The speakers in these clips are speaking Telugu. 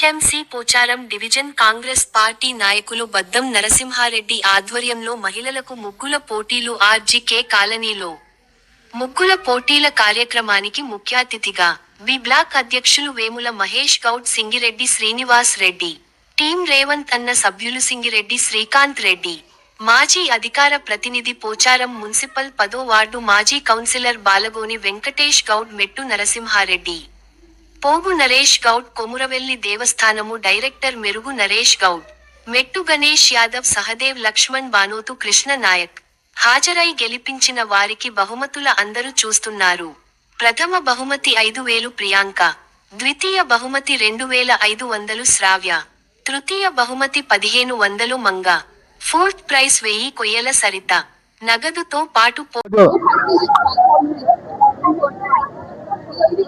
HMC Pocharam division Congress party నాయకులు బద్దం నరసింహారెడ్డి ఆధ్వర్యంలో మహిళలకు ముగ్గుల పోటీలు ఆర్జీకే కాలనీలో. ముగ్గుల పోటీల కార్యక్రమానికి ముఖ్య అతిథిగా బి బ్లాక్ అధ్యక్షులు వేముల మహేష్ గౌడ్ సింగిరెడ్డి శ్రీనివాస్ రెడ్డి. టీం రేవంత్ అన్న సభ్యులు సింగిరెడ్డి శ్రీకాంత్ రెడ్డి. మాజీ అధికార ప్రతినిధి పోచారం మున్సిపల్ పదో వార్డు మాజీ కౌన్సిలర్ బాలగోని వెంకటేష్ గౌడ్ మెట్టు నరసింహారెడ్డి. పోగు నరేష్ గౌడ్ కొమురవెల్లి దేవస్థానము డైరెక్టర్ మెరుగు నరేష్ గౌడ్. మెట్టు గణేష్ యాదవ్ సహదేవ్ లక్ష్మణ్ బానోతు కృష్ణ నాయక్. హాజరై గెలిపించిన వారికి బహుమతుల అందరూ చూస్తున్నారు. ప్రథమ బహుమతి ఐదు వేలు ప్రియాంక. ద్వితీయ బహుమతి రెండు వేల ఐదు వందలు శ్రావ్య. తృతీయ బహుమతి పదిహేను వందలు మంగ. ఫోర్త్ ప్రైజ్ వెయ్యి కొయ్యల సరిత. నగదుతో పాటు పో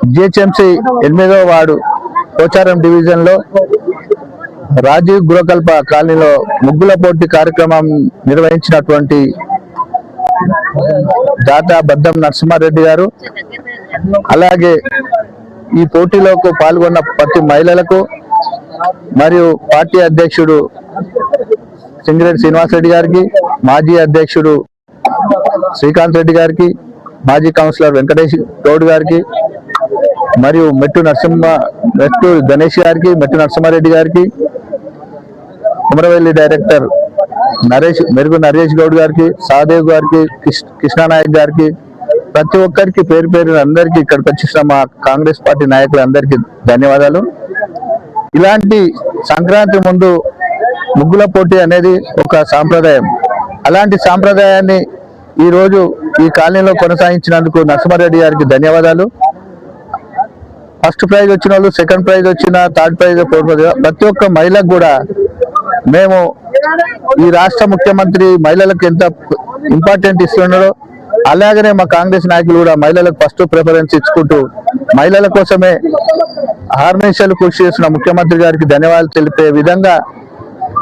జిహెచ్ఎంసి ఎనిమిదవ వార్డు పోచారం డివిజన్లో రాజీవ్ గృహకల్ప కాలనీలో ముగ్గుల పోటీ కార్యక్రమం నిర్వహించినటువంటి దాతా బద్దం నరసింహారెడ్డి గారు అలాగే ఈ పోటీలోకి పాల్గొన్న ప్రతి మహిళలకు మరియు పార్టీ అధ్యక్షుడు సింగిరెడ్డి శ్రీనివాసరెడ్డి గారికి మాజీ అధ్యక్షుడు శ్రీకాంత్ రెడ్డి గారికి మాజీ కౌన్సిలర్ వెంకటేష్ గౌడ్ గారికి మరియు మెట్టు నరసింహ మెట్టు గణేష్ గారికి మెట్టు నరసింహారెడ్డి గారికి కుమరవెల్లి డైరెక్టర్ నరేష్ మెరుగు నరేష్ గౌడ్ గారికి సాదేవ్ గారికి కృష్ణానాయక్ గారికి ప్రతి ఒక్కరికి పేరు పేరు అందరికీ ఇక్కడికి వచ్చిన మా కాంగ్రెస్ పార్టీ నాయకులందరికీ ధన్యవాదాలు. ఇలాంటి సంక్రాంతి ముందు ముగ్గుల పోటీ అనేది ఒక సాంప్రదాయం. అలాంటి సాంప్రదాయాన్ని ఈరోజు ఈ కాలనీలో కొనసాగించినందుకు నరసింహారెడ్డి గారికి ధన్యవాదాలు. ఫస్ట్ ప్రైజ్ వచ్చిన వాళ్ళు సెకండ్ ప్రైజ్ వచ్చిన థర్డ్ ప్రైజ్ ఫోర్త్ ప్రైజ్ ప్రతి ఒక్క మహిళకు కూడా మేము ఈ రాష్ట్ర ముఖ్యమంత్రి మహిళలకు ఎంత ఇంపార్టెంట్ ఇస్తున్నాడో అలాగనే మా కాంగ్రెస్ నాయకులు కూడా మహిళలకు ఫస్ట్ ప్రిఫరెన్స్ ఇచ్చుకుంటూ మహిళల కోసమే హార్మేషాలు కృషి చేసిన ముఖ్యమంత్రి గారికి ధన్యవాదాలు తెలిపే విధంగా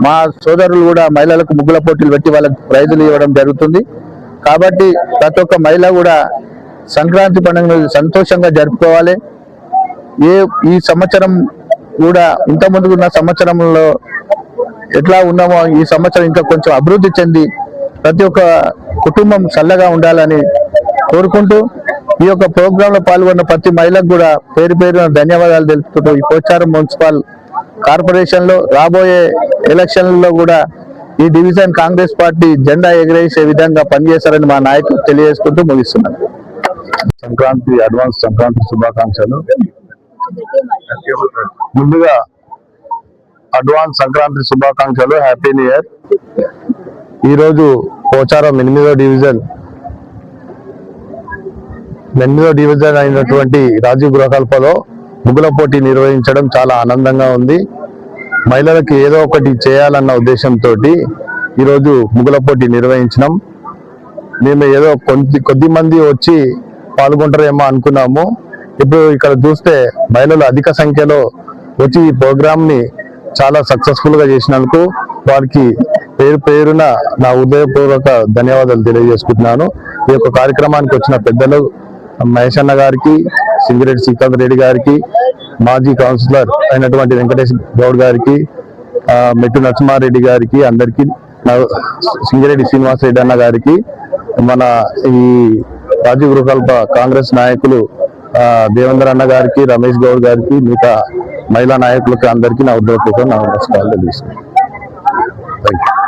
మా సోదరులు కూడా మహిళలకు ముగ్గుల పోటీలు పెట్టి వాళ్ళకి ప్రైజులు ఇవ్వడం జరుగుతుంది. కాబట్టి ప్రతి ఒక్క మహిళ కూడా సంక్రాంతి పండుగను సంతోషంగా జరుపుకోవాలి. ఏ ఈ సంవత్సరం కూడా ఇంత ముందు ఉన్న సంవత్సరంలో ఎట్లా ఉన్నామో ఈ సంవత్సరం ఇంకా కొంచెం అభివృద్ధి చెంది ప్రతి ఒక్క కుటుంబం చల్లగా ఉండాలని కోరుకుంటూ ఈ యొక్క ప్రోగ్రామ్లో పాల్గొన్న ప్రతి మహిళకు కూడా పేరు పేరున ధన్యవాదాలు తెలుపుతూ ఈ పోచారం మున్సిపల్ కార్పొరేషన్లో రాబోయే ఎలక్షన్లలో కూడా ఈ డివిజన్ కాంగ్రెస్ పార్టీ జెండా ఎగరేసే విధంగా పనిచేస్తారని మా నాయకులు తెలియజేసుకుంటూ ముగిస్తున్నాను. సంక్రాంతి అడ్వాన్స్ సంక్రాంతి శుభాకాంక్షలు. ముందుగా అడ్వాన్స్ సంక్రాంతి శుభాకాంక్షలు. హ్యాపీ న్యూ ఇయర్ ఈరోజు పోచారం ఎనిమిదో డివిజన్ ఎనిమిదో డివిజన్ అయినటువంటి రాజీవ్ గృహకల్పలో ముగ్గుల పోటీ నిర్వహించడం చాలా ఆనందంగా ఉంది. మహిళలకు ఏదో ఒకటి చేయాలన్న ఉద్దేశంతో ఈరోజు ముగ్గుల పోటీ నిర్వహించినాం. మేము ఏదో కొద్ది కొద్ది మంది వచ్చి పాల్గొంటారేమో అనుకున్నాము. ఇప్పుడు ఇక్కడ చూస్తే మహిళలు అధిక సంఖ్యలో వచ్చి ఈ ప్రోగ్రామ్ని చాలా సక్సెస్ఫుల్గా చేసినందుకు వారికి పేరు పేరున నా హృదయపూర్వక ధన్యవాదాలు తెలియజేసుకుంటున్నాను. ఈ యొక్క కార్యక్రమానికి వచ్చిన పెద్దలు మహేష్ అన్న గారికి సింగిరెడ్డి శ్రీకాంత్ రెడ్డి గారికి మాజీ కౌన్సిలర్ అయినటువంటి వెంకటేష్ గౌడ్ గారికి మెట్టు నరసింహారెడ్డి గారికి అందరికీ సింగిరెడ్డి శ్రీనివాసరెడ్డి అన్న గారికి మన ఈ రాజీవ్ గృహకల్ప కాంగ్రెస్ నాయకులు దేవేంద్ర అన్న గారికి రమేష్ గౌడ్ గారికి మిగతా మహిళా నాయకులకి అందరికీ నా ఉద్యోగ నమస్కారాలు తెలియజేస్తున్నాను. Thank you